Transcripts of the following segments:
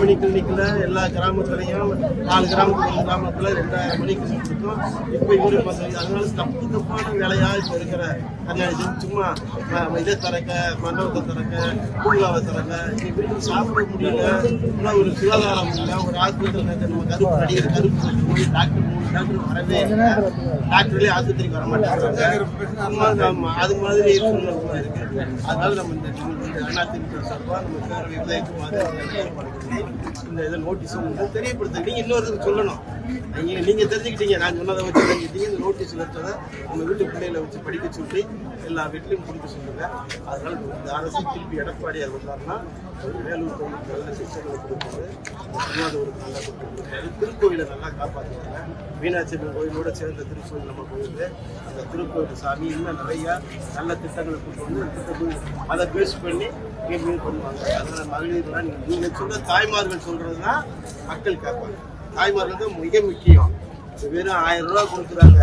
Mini கிளினிக்கில் எல்லா கிராமத்துலையும் நாலு கிராமத்துல ஒரு கிராமத்துல ரெண்டாயிரம் மணி கிளினிக் இருக்கும். இப்போ இவரு அதனால தப்பு தப்பான வேலையாக இப்போ இருக்கிற கண்ணாடி சும்மா இதை திறக்க மண்டபத்தை திறக்க பூங்காவை திறக்க இவருக்கு சாப்பிட முடியல. இன்னும் ஒரு சுகாதாரம் இல்லை ஒரு ஆஸ்பத்திரி நம்ம கருப்பு நடிகர் கருப்பு போய் டாக்டர் மூணு டாக்டர் வரவே இல்லை. டாக்டர்லேயே ஆஸ்பத்திரிக்கு வர மாட்டாங்க. அது மாதிரி இருக்கு. அதனால நம்ம இந்த அண்ணா திமுக சார்பாக நம்ம பேரவை உதயகுமார் இந்த இதை நோட்டீஸ் தெரியப்படுத்த நீங்க இன்னொரு சொல்லணும். நீங்க நீங்க தெரிஞ்சுக்கிட்டீங்க. நான் சொன்னதை வச்சு தெரிஞ்சுக்கிட்டீங்க இந்த நோட்டீஸ் வச்சதை உங்கள் வீட்டு பிள்ளைகளை வச்சு படிக்க சொல்லி எல்லா வீட்லையும் கொடுக்க சொல்லுங்க. அதனால இந்த அரசு திருப்பி எடப்பாடியார் வந்தாருன்னா ஒரு வேலூர் கோவிலுக்கு நல்ல சிக்ஷைகளை கொடுப்பாரு. ஒரு நல்லா கொடுப்பாரு. திருக்கோயிலை நல்லா காப்பாற்றுவாங்க மீனாட்சி அம்மன் கோயிலோட சேர்ந்த திருக்கோயில் நம்ம கோயில். அந்த திருக்கோயில் சாமி இன்னும் நிறைய நல்ல திட்டங்களை கொண்டு வந்து இந்த திட்டத்தை அதை பேஸ் பண்ணி இங்கே பண்ணுவாங்க. அதனால மகளிர்லாம் நீங்கள் சொன்ன தாய்மார்கள் தாய்மார்கள் தான் மக்கள் கேட்பாங்க தாய்மார்கள் தான் மிக முக்கியம். வெறும் ஆயிரம் ரூபா கொடுக்குறாங்க.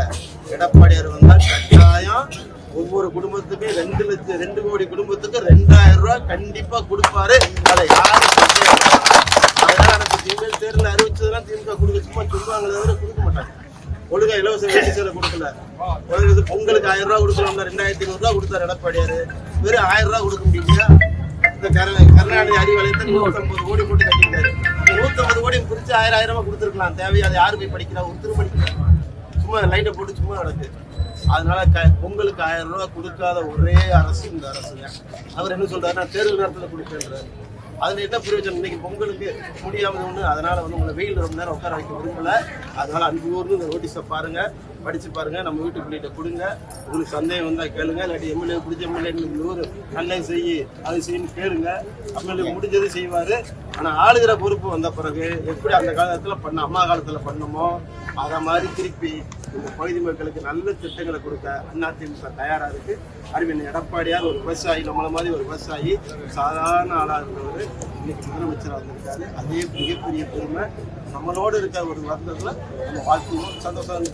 எடப்பாடியார் வந்தால் கட்டாயம் ஒவ்வொரு குடும்பத்துக்கும் ரெண்டு லட்சம் ரெண்டு கோடி குடும்பத்துக்கு ரெண்டாயிரம் ரூபாய் கண்டிப்பா கொடுப்பாரு. அதை யாரும் அதனால எனக்கு திமுக தேர்தல் அறிவிச்சதெல்லாம் திமுக கொடுக்க சும்மா சொல்லுவாங்களே தவிர கொடுக்க மாட்டாங்க. ஒழுங்கா இலவச வேட்டி சேலை கொடுக்கல. ஒழுங்கு பொங்கலுக்கு ஆயிரம் ரூபா கொடுக்கலாம்ல. ரெண்டாயிரத்தி ஐநூறு ரூபாய் கொடுத்தாரு எடப்பாடியாரு. வெறும் ஆயிரம் ரூபா கொடுக்க முடியலையா? இந்த கர- அறிவாலயத்தை நூற்றம்பது கோடி போட்டு கட்டிட்டாரு நூத்தம்பது கோடி பிரிச்சு ஆயிரம் ஆயிரமா கொடுத்துருக்கலாம். தேவையா? அது யாரு போய் படிக்கிறா? ஒருத்தர் படிக்கிறா. சும்மா லைட்டை போட்டு சும்மா நடக்கு அதனால க- பொங்கலுக்கு ஆயிரம் ரூபாய் கொடுக்காத ஒரே அரசு இந்த அரசு தான். அவர் என்ன சொல்றாரு நான் தேர்தல் நேரத்தில் கொடுப்பேன்றாரு. அதுல என்ன பிரயோஜனம். இன்னைக்கு பொங்கலுக்கு முடியாம ஒண்ணு அதனால வந்து உங்களை வெயில் ரொம்ப நேரம் உட்கார வைக்க விரும்பல. அதனால அஞ்சு ஊர்னு இந்த நோட்டீஸை பாருங்க. படிச்சு பாருங்க. நம்ம வீட்டு பிள்ளைகிட்ட கொடுங்க. உங்களுக்கு சந்தேகம் வந்தா கேளுங்க. இல்லாட்டி எம்எல்ஏ பிடிச்ச எம்எல்ஏ ஊர் நல்லது செய்யு அது செய்யு கேளுங்க. எம்எல்ஏ முடிஞ்சது செய்வாரு. ஆனால் ஆளுகிற பொறுப்பு வந்த பிறகு எப்படி அந்த காலத்தில் பண்ண அம்மா காலத்தில் பண்ணமோ அதை மாதிரி திருப்பி இந்த பகுதி மக்களுக்கு நல்ல திட்டங்களை கொடுக்க அதிமுக தயாராக இருக்கு. அறிவின் எடப்பாடியார் ஒரு விவசாயி நம்மள மாதிரி ஒரு விவசாயி சாதாரண ஆளாக இருந்தவர் இன்னைக்கு முதலமைச்சராக இருந்திருக்காரு அதே மிகப்பெரிய பெருமை நம்மளோட இருக்கிற ஒரு வருடத்தில் நம்ம வாழ்க்கையும் சந்தோஷம்.